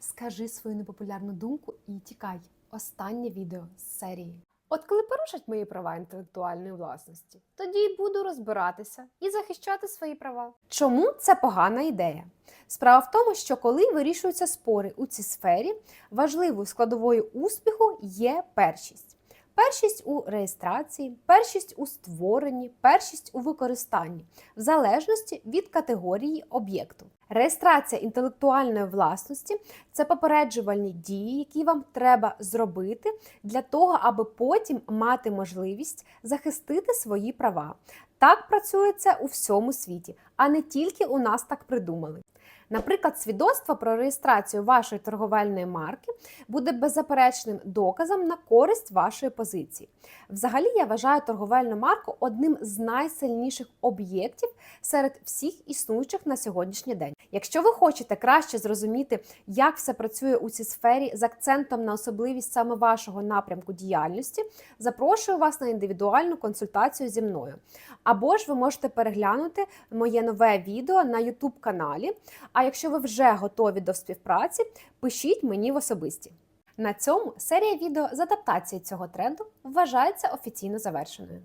Скажи свою непопулярну думку і тікай. Останнє відео з серії. От коли порушать мої права інтелектуальної власності, тоді й буду розбиратися і захищати свої права. Чому це погана ідея? Справа в тому, що коли вирішуються спори у цій сфері, важливою складовою успіху є першість. Першість у реєстрації, першість у створенні, першість у використанні, в залежності від категорії об'єкту. Реєстрація інтелектуальної власності це попереджувальні дії, які вам треба зробити для того, аби потім мати можливість захистити свої права. Так працює це у всьому світі, а не тільки у нас так придумали. Наприклад, свідоцтво про реєстрацію вашої торговельної марки буде беззаперечним доказом на користь вашої позиції. Взагалі, я вважаю торговельну марку одним з найсильніших об'єктів серед всіх існуючих на сьогоднішній день. Якщо ви хочете краще зрозуміти, як все працює у цій сфері з акцентом на особливість саме вашого напрямку діяльності, запрошую вас на індивідуальну консультацію зі мною. Або ж ви можете переглянути моє нове відео на YouTube каналі. А якщо ви вже готові до співпраці, пишіть мені в особисті. На цьому серія відео з адаптації цього тренду вважається офіційно завершеною.